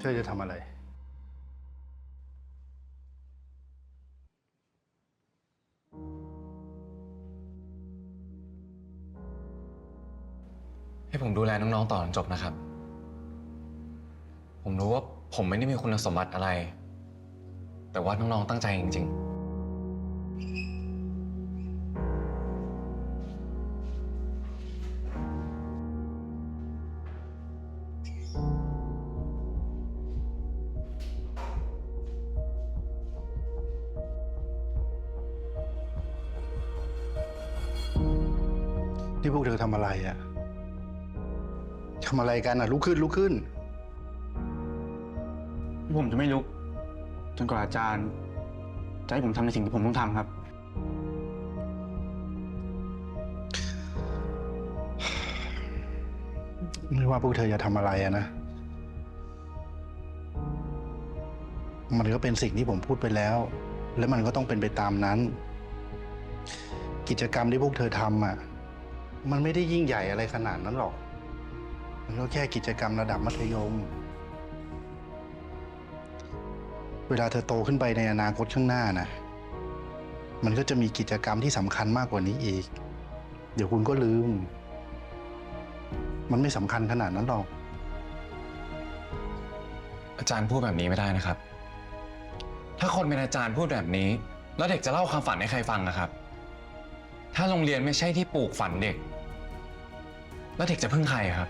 เธอจะทำอะไร ให้ผมดูแลน้องๆต่อจนจบนะครับ ผมรู้ว่าผมไม่ได้มีคุณสมบัติอะไร แต่ว่าน้องๆตั้งใจจริง ที่พวกเธอทำอะไรอะทำอะไรกันอะลุกขึ้นลุกขึ้น ผมจะไม่ลุก จนกว่าอาจารย์ จะให้ผมทำในสิ่งที่ผมต้องทำครับ ไม่ว่าพวกเธอจะทำอะไรอะนะ มันก็เป็นสิ่งที่ผมพูดไปแล้ว และมันก็ต้องเป็นไปตามนั้น กิจกรรมที่พวกเธอทำอะ มันไม่ได้ยิ่งใหญ่อะไรขนาดนั้นหรอก มันก็แค่กิจกรรมระดับมัธยม เวลาเธอโตขึ้นไปในอนาคตข้างหน้านะ มันก็จะมีกิจกรรมที่สำคัญมากกว่านี้อีก เดี๋ยวคุณก็ลืม มันไม่สำคัญขนาดนั้นหรอก อาจารย์พูดแบบนี้ไม่ได้นะครับ ถ้าคนเป็นอาจารย์พูดแบบนี้ แล้วเด็กจะเล่าความฝันให้ใครฟังนะครับ ถ้าโรงเรียนไม่ใช่ที่ปลูกฝันเด็ก แล้วเด็กจะพึ่งใครครับ